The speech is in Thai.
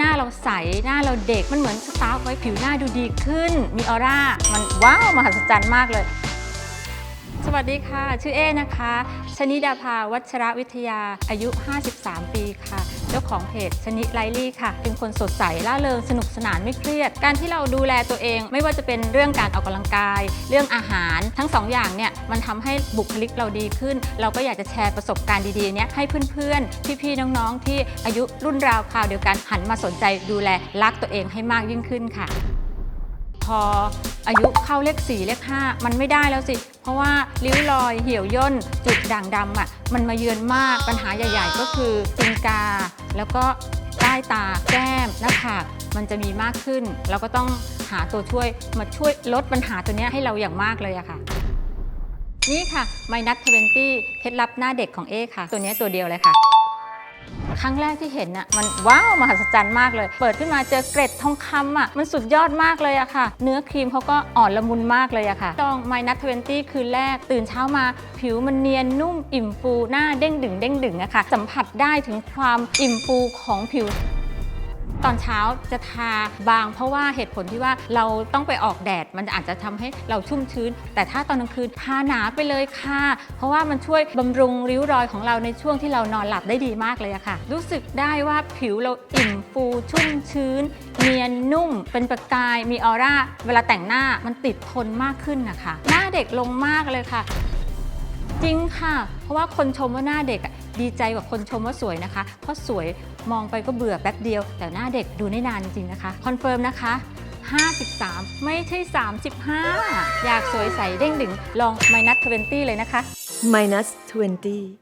หน้าเราใส หน้าเราเด็ก มันเหมือนสตาร์ฟไว้ผิวหน้าดูดีขึ้น มีออร่า มันว้าว มหัศจรรย์มากเลย วัสดีค่ะ ชื่อเอนะคะ ชนิดาภาวัชระวิทยา อายุ 53 ปีค่ะ เจ้าของเพจชนิไลลี่ค่ะ เป็นคนสดใสล่าเริงสนุกสนานไม่เครียด การที่เราดูแลตัวเอง ไม่ว่าจะเป็นเรื่องการออกกำลังกาย เรื่องอาหาร ทั้งสองอย่างเนี่ยมันทำให้บุคลิกเราดีขึ้น เราก็อยากจะแชร์ประสบการณ์ดีๆเนี้ยให้เพื่อนๆ พี่ๆ น้องๆ ที่อายุรุ่นราวคราวเดียวกันหันมาสนใจดูแลรักตัวเองให้มากยิ่งขึ้นค่ะ พออายุเข้าเลข4เลข5 มันไม่ได้แล้วสิ เพราะว่าริ้วรอยเหี่ยวย่นจุดด่างดำอะมันมาเยือนมากปัญหาใหญ่ ๆ ก็คือตีนกา แล้วก็ใต้ตาแก้มหน้าผากมันจะมีมากขึ้น เราก็ต้องหาตัวช่วยมาช่วยลดปัญหาตัวนี้ให้เราอย่างมากเลยอะค่ะ นี่ค่ะ My Nut 20เคล็ดลับหน้าเด็กของเอค่ะ ตัวนี้ตัวเดียวเลยค่ะ ครั้งแรกที่เห็นน่ะมันว้าวมหัศจรรย์มากเลย เปิดขึ้นมาเจอเกร็ดทองคำอะมันสุดยอดมากเลยอะค่ะ เนื้อครีมเขาก็อ่อนละมุนมากเลยอะค่ะลอง My Nut 20 คืนแรกตื่นเช้ามา ผิวมันเนียนนุ่มอิ่มฟูหน้าเด้งดึงเด้งดึงอะค่ะสัมผัสได้ถึงความอิ่มฟูของผิว ตอนเช้าจะทาบาง เพราะว่าเหตุผลที่ว่าเราต้องไปออกแดด มันอาจจะทำให้เราชุ่มชื้น แต่ถ้าตอนกลางคืนทาหนาไปเลยค่ะ เพราะว่ามันช่วยบำรุงริ้วรอยของเราในช่วงที่เรานอนหลับได้ดีมากเลยอะค่ะ รู้สึกได้ว่าผิวเราอิ่มฟูชุ่มชื้น เนียนนุ่ม เป็นประกาย มีออร่า เวลาแต่งหน้ามันติดทนมากขึ้นนะคะ หน้าเด็กลงมากเลยค่ะ จริงค่ะ เพราะว่าคนชมว่าหน้าเด็ก ดีใจกว่าคนชมว่าสวยนะคะ เพราะสวยมองไปก็เบื่อแป๊บเดียว แต่หน้าเด็กดูได้นานจริงๆนะคะ คอนเฟิร์มนะคะ 53 ไม่ใช่ 35 อยากสวยใสเด้งดึงลอง minus 20 เลยนะคะ minus 20